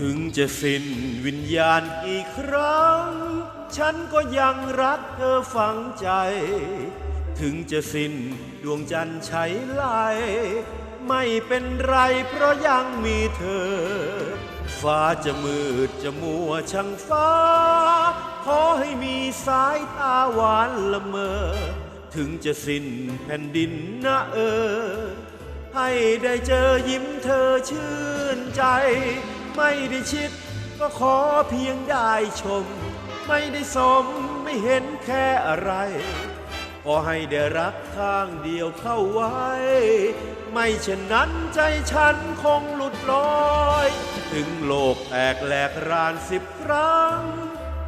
ถึงจะสิ้นวิญญาณกี่ครั้ง ฉันก็ยังรักเธอฝังใจ ถึงจะสิ้นดวงจันทร์ใช้ไลไม่เป็นไรเพราะยังมีเธอ ฟ้าจะมืดจะมัวช่างฟ้า ขอให้มีสายตาหวานละเมอ ถึงจะสิ้นแผ่นดินนะเออ ให้ได้เจอยิ้มเธอชื่นใจ ไม่ได้ชิด ก็ขอเพียงได้ชม ไม่ได้สมไม่เห็นแค่อะไรขอให้ได้รักข้างเดียวเข้าไว้ ไม่เช่นนั้นใจฉันคงหลุดลอย ถึงโลกแตกแหลกรานสิบครั้ง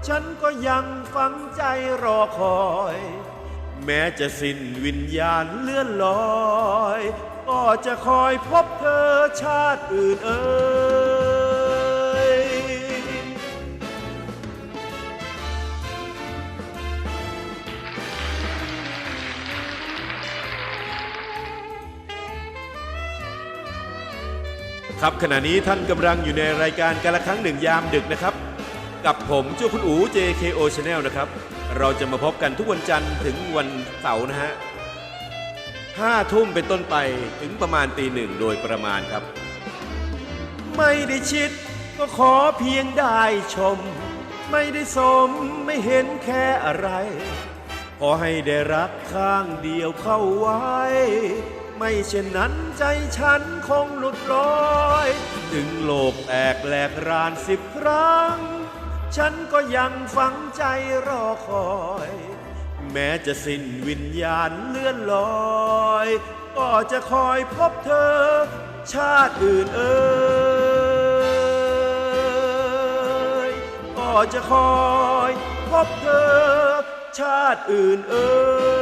ฉันก็ยังฝังใจรอคอย แม้จะสิ้นวิญญาณเลื่อนลอย ก็จะคอยพบเธอชาติอื่นเอ่ย ครับขณะนี้ท่านกำลังอยู่ในรายการการละครั้งหนึ่งยามดึกนะครับ กับผมเจ้าคุณอู JKO Channel นะครับ เราจะมาพบกันทุกวันจันทร์ถึงวันเสาร์นะฮะห้าทุ่มเป็นต้นไปถึงประมาณตีหนึ่งโดยประมาณครับ ไม่ได้ชิดก็ขอเพียงได้ชม ไม่ได้สมไม่เห็นแค่อะไร ขอให้ได้รักข้างเดียวเข้าไว้ ไม่เช่นนั้นใจฉันคงหลุดลอย ถึงโลกแตกแหลกรานสิบครั้ง ฉันก็ยังฝังใจรอคอย แม้จะสิ้นวิญญาณเลื่อนลอย ก็จะคอยพบเธอ ชาติอื่นเอ่ยก็จะคอยพบเธอ ชาติอื่นเอ่ย